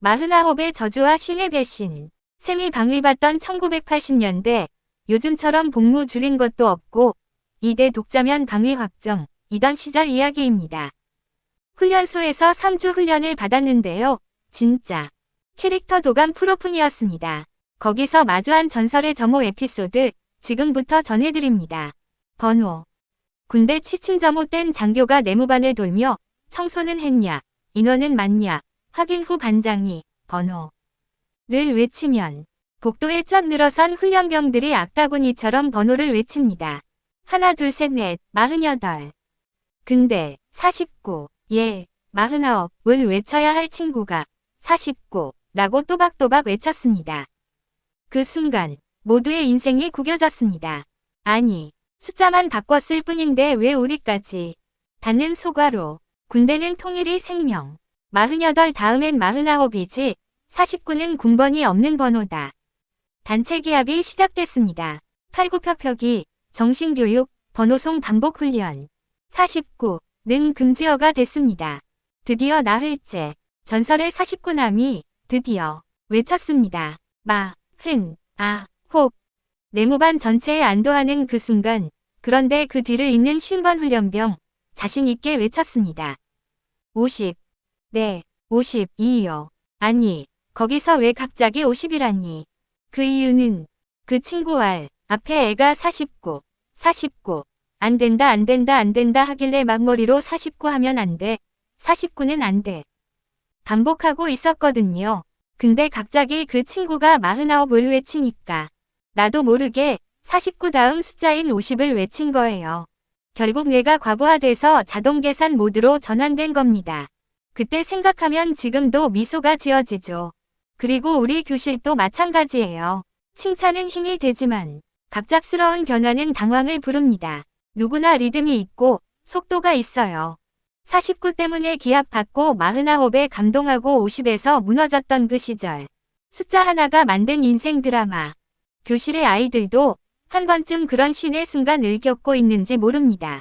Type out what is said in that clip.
마흔아홉의 저주와 신의 배신. 샘이 방위받던 1980년대 요즘처럼 복무 줄인 것도 없고 2대 독자면 방위 확정 이던 시절 이야기입니다. 훈련소에서 3주 훈련을 받았는데요. 진짜 캐릭터 도감 프로뿐이었습니다. 거기서 마주한 전설의 점호 에피소드 지금부터 전해드립니다. 번호 군대 취침 점호된 장교가 내무반을 돌며 청소는 했냐, 인원은 맞냐, 확인 후 반장이 번호 를 외치면 복도에 쫙 늘어선 훈련병들이 악다구니처럼 번호를 외칩니다. 하나 둘 셋 넷 마흔여덟. 근데 49, 예, 마흔아홉을 외쳐야 할 친구가 49 라고 또박또박 외쳤습니다. 그 순간 모두의 인생이 구겨졌습니다. 아니, 숫자만 바꿨을 뿐인데 왜 우리까지 닿는 소가로 군대는 통일이 생명. 48 다음엔 49이지 49는 군번이 없는 번호다. 단체 기합이 시작됐습니다. 팔굽혀펴기, 정신교육, 번호송 반복 훈련. 49는 금지어가 됐습니다. 드디어 나흘째 전설의 49남이 드디어 외쳤습니다. 마, 흔, 아, 혹. 내무반 전체에 안도하는 그 순간 그런데 그 뒤를 잇는 쉰번 훈련병 자신 있게 외쳤습니다. 50. 네, 52요. 아니, 거기서 왜 갑자기 50이라니. 그 이유는 그 친구 알 앞에 애가 49, 49. 안 된다 안 된다 안 된다 하길래 막머리로 49 하면 안 돼. 49는 안 돼. 반복하고 있었거든요. 근데 갑자기 그 친구가 49을 외치니까 나도 모르게 49 다음 숫자인 50을 외친 거예요. 결국 뇌가 과부하돼서 자동 계산 모드로 전환된 겁니다. 그때 생각하면 지금도 미소가 지어지죠. 그리고 우리 교실도 마찬가지예요. 칭찬은 힘이 되지만 갑작스러운 변화는 당황을 부릅니다. 누구나 리듬이 있고 속도가 있어요. 49 때문에 기합받고 49에 감동하고 50에서 무너졌던 그 시절. 숫자 하나가 만든 인생 드라마. 교실의 아이들도 한 번쯤 그런 신의 순간을 겪고 있는지 모릅니다.